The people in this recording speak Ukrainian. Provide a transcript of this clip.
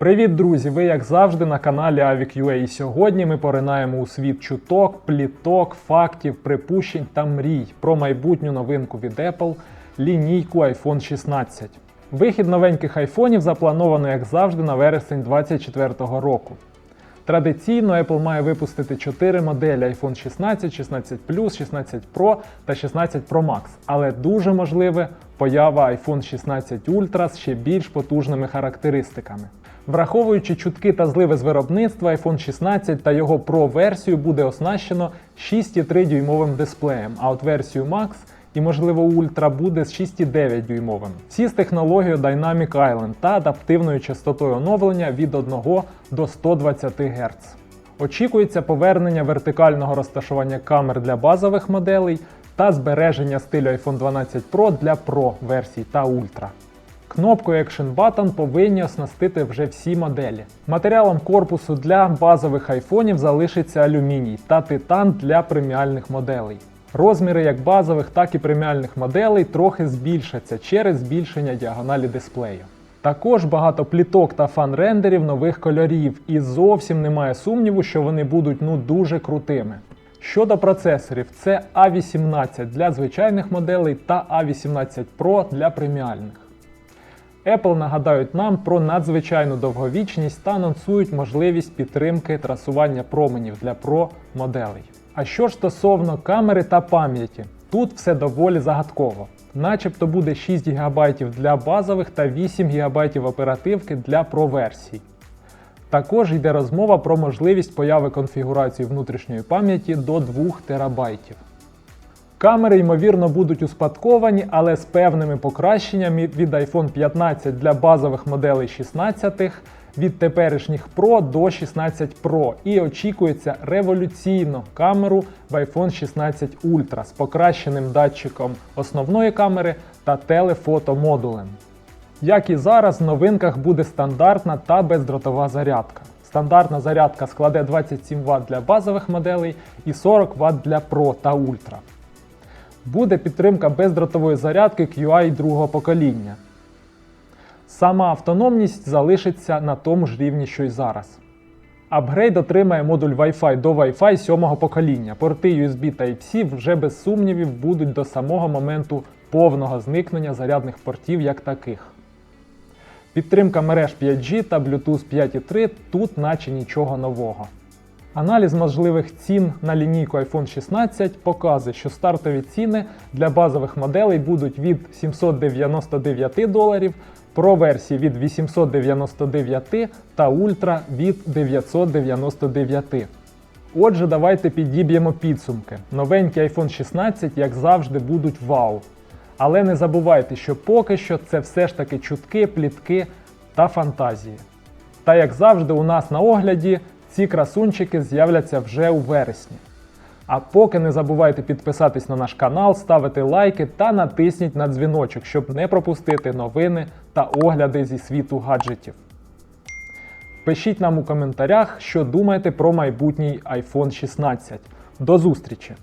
Привіт, друзі! Ви як завжди на каналі Avic.ua. І сьогодні ми поринаємо у світ чуток, пліток, фактів, припущень та мрій про майбутню новинку від Apple лінійку iPhone 16. Вихід новеньких айфонів заплановано, як завжди, на вересень 2024 року. Традиційно Apple має випустити 4 моделі iPhone 16, 16 Plus, 16 Pro та 16 Pro Max, але дуже можливе поява iPhone 16 Ultra з ще більш потужними характеристиками. Враховуючи чутки та зливи з виробництва, iPhone 16 та його Pro версію буде оснащено 6,3 дюймовим дисплеєм, а от версію Max і, можливо, Ultra буде з 6,9 дюймовим. Всі з технологією Dynamic Island та адаптивною частотою оновлення від 1 до 120 Гц. Очікується повернення вертикального розташування камер для базових моделей та збереження стилю iPhone 12 Pro для Pro версій та Ultra. Кнопкою Action Button повинні оснастити вже всі моделі. Матеріалом корпусу для базових айфонів залишиться алюміній та титан для преміальних моделей. Розміри як базових, так і преміальних моделей трохи збільшаться через збільшення діагоналі дисплею. Також багато пліток та фан-рендерів нових кольорів, і зовсім немає сумніву, що вони будуть ну дуже крутими. Щодо процесорів, це A18 для звичайних моделей та A18 Pro для преміальних. Apple нагадають нам про надзвичайну довговічність та анонсують можливість підтримки трасування променів для Pro моделей. А що ж стосовно камери та пам'яті, тут все доволі загадково. Начебто буде 6 ГБ для базових та 8 ГБ оперативки для Pro версій. Також йде розмова про можливість появи конфігурації внутрішньої пам'яті до 2 ТБ. Камери, ймовірно, будуть успадковані, але з певними покращеннями від iPhone 15 для базових моделей 16, від теперішніх Pro до 16 Pro. І очікується революційну камеру в iPhone 16 Ultra з покращеним датчиком основної камери та телефотомодулем. Як і зараз, в новинках буде стандартна та бездротова зарядка. Стандартна зарядка складе 27 Вт для базових моделей і 40 Вт для Pro та Ultra. Буде підтримка бездротової зарядки QI другого покоління. Сама автономність залишиться на тому ж рівні, що й зараз. Апгрейд отримає модуль Wi-Fi до Wi-Fi 7 покоління. Порти USB Type-C вже без сумнівів будуть до самого моменту повного зникнення зарядних портів як таких. Підтримка мереж 5G та Bluetooth 5.3 тут наче нічого нового. Аналіз можливих цін на лінійку iPhone 16 показує, що стартові ціни для базових моделей будуть від 799 доларів, Pro версії від 899 та Ultra від 999. Отже, давайте підіб'ємо підсумки. Новенькі iPhone 16, як завжди, будуть вау. Але не забувайте, що поки що це все ж таки чутки, плітки та фантазії. Та як завжди, у нас на огляді ці красунчики з'являться вже у вересні. А поки не забувайте підписатись на наш канал, ставити лайки та натисніть на дзвіночок, щоб не пропустити новини та огляди зі світу гаджетів. Пишіть нам у коментарях, що думаєте про майбутній iPhone 16. До зустрічі!